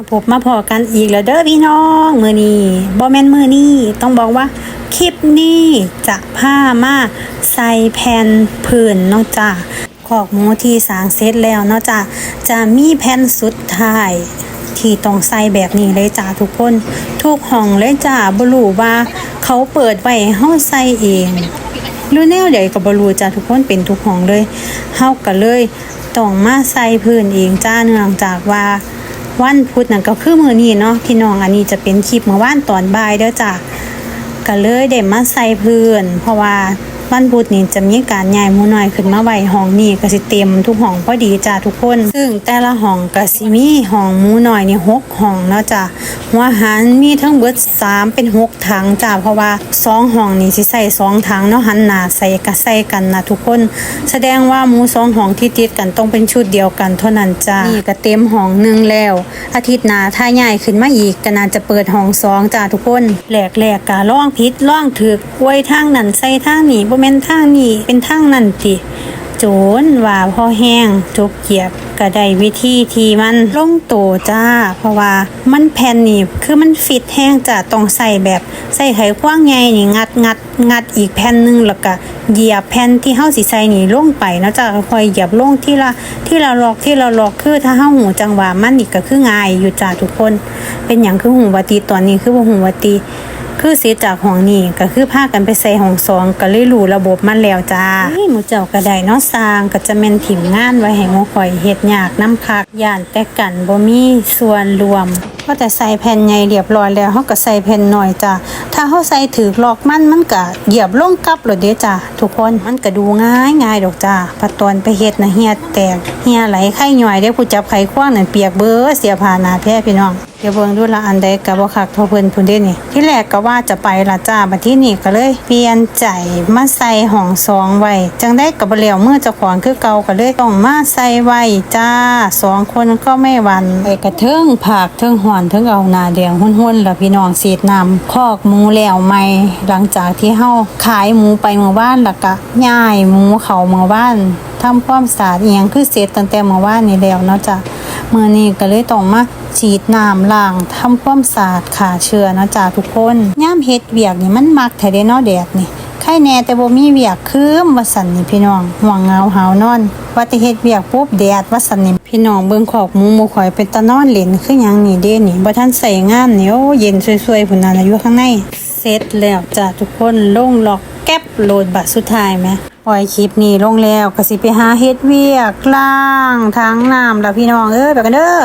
มาพบมาพอกันอีกแล้วเด้อพี่น้องมือนี้บอแมนมือนี้ต้องบอกว่าคลิปนี้จะผ้ามาใส่แผ่นผื่นเนาะจ้ะขอกหมูที่สางเสร็จแล้วเนาะจ้ะจะมีแผ่นสุดท้าย ที่ต้องใส่แบบนี้เลยจ้าทุกคน ทุกห้องเลยจ้าบรูว่า เขาเปิดไว้ห้เฮาใส่เองรือแนวใดก็บรูจ้าทุกคนเป็นทุกห้องเลยเฮาก็เลยต้องมาใส่พื้นเองจ้าเนื่องจากว่า วันพุธนั่นก็คือมือนี้เนาะพี่น้องอันนี้จะเป็นคลิปเมื่อวานตอนบ่ายเด้อจ้ะก็เลยเด็มาใส่พื้น เพราะว่าวันพุธนี่จะมีการย้ายหมูน้อยขึ้นมาไว้ห้องนี้ก็สิเต็มทุกห้องพอดีจ้ะทุกคน ซึ่งแต่ละห้องก็สิมีห้องหมูน้อยนี่หกห้องเนาะจ้ะ หัวอาหารมีทั้งเบิดสามเป็นหกถังจ้ะเพราะว่าสองห้องนี่สิใส่สองถังเนาะหันหนาใส่ก็ใส่กันนะทุกคน แสดงว่าหมูสองห้องที่ติดกันต้องเป็นชุดเดียวกันเท่านั้นจ้ะนี่ก็เต็มห้องหนึ่งแล้ว อาทิตย์หน้าถ้าใหญ่ขึ้นมาอีกก็น่าจะเปิดห้องสองจ้าทุกคนแหลกแหลกกะล่องพิษล่องถึกไว้ทางนั่นใส่ทางนี้บ่แม่นทางนี้เป็นทางนั่นติโจนว่าพ่อแห้งจกเกียบ ก็ได้วิธีที่มันลงโตจ้า เพราะว่ามันแผ่นนี่คือมันฟิตแห้งจ้ะต้องใส่แบบใส่ไขกว้างใหญ่นี่งัดงัดงัดอีกแผ่นหนึงแล้วก็เหยียบแผ่นที่เฮาสิใส่นี่ลงไปเนาะจ้ะค่อยเหยียบลงที่ละที่ละลอกที่ละลอกคือถ้าเฮาหูจังหวะมันนี่ก็คือง่ายอยู่จ้าทุกคน เป็นหยังคือหูวาตีตอนนี้คือบ่หูวาตี คือเสียจากห้องนี้ก็คือพากันไปใส่ห้องสองก็เลยรู้ระบบมันแล้วจ้านี่หมูเจ้ากระได้เนาะสร้างก็จะเม่นถิ่มงานไว้ให้หมูข่อยเฮ็ดยากน้ำคักย่านแต่กันบ่มีส่วนรวม ก็แต่ใส่แผ่นใหญ่เรียบร้อยแล้วเฮาก็ใส่แผ่นหน้อยจ้าถ้าเฮาใส่ถือลอกมันมันก็เหยียบลงกลับโลดเด้จ้าทุกคนมันก็ดูง่ายง่ายดอกจ้าพอตอนไปเฮ็ดนะเฮียแตกเฮียไหลไข้ย่อยได้ผู้จับไข้คว้างนั่นเปียกเบ้อเสียผ้านาแท้พี่น้องเดี๋ยวเบิ่งดูละอันใดก็บ่คักท่าเพิ่นพุ่นเด้นี่ ที่แรกก็ว่าจะไปละจ้าบัดที่นี่ก็เลย เปลี่ยนใจมาใส่ห้องซองไว้จังได้ก็บ่แล้วเมื่อเจ้าของคือเก่าก็เลยต้องมาใส่ไว้จ้าสองคนก็ไม่หวันไปกระเทิงผักเทิงหัวอนเทิงเอาหน้าแดงห้นๆแล้วพี่น้องสีดน้ำคอกหมูแล้วใหม่หลังจากที่เฮาขายหมูไปเมื่อวานแล้วก็ย้ายหมูเขาเมื่อวานทำความสะอาดอีหยังคือเสร็จตั้งแต่เมื่อวานนี่แล้วเนาะจ้ะเมื่อนี้ก็เลยต้องมาฉีดน้ำล้างทำความสะอาดขาเชื้อเนาะจ้าทุกคนย่ามเฮ็ดเวียกนี่มันมักแท้เด้เนาะแดดนี่ ใครแน่แต่บ่มีเวียกคืมว่าสันนี่พี่น้องห่วงเงาหาวนอนว่าแต่เฮ็ดเวียกปุ๊บแดดว่าสันนี่พี่น้องเบิ่งขอกหมูหมูข่อยเป็นตะนอนเล่นคือหยังนี่เด้นี่บ่ทันใส่งานนี่โอ้เย็นสวยๆพุ่นน่ะอยู่ข้างในเสร็จแล้วจ้าทุกคนลงล็อกแก๊บโหลดบัตรสุดท้ายไหมปล่อยคลิปนี้ลงแล้วก็สิไปหาเฮ็ดเวียกล้างทางน้ำแล้วพี่น้องเอ้ยไปกันเด้อ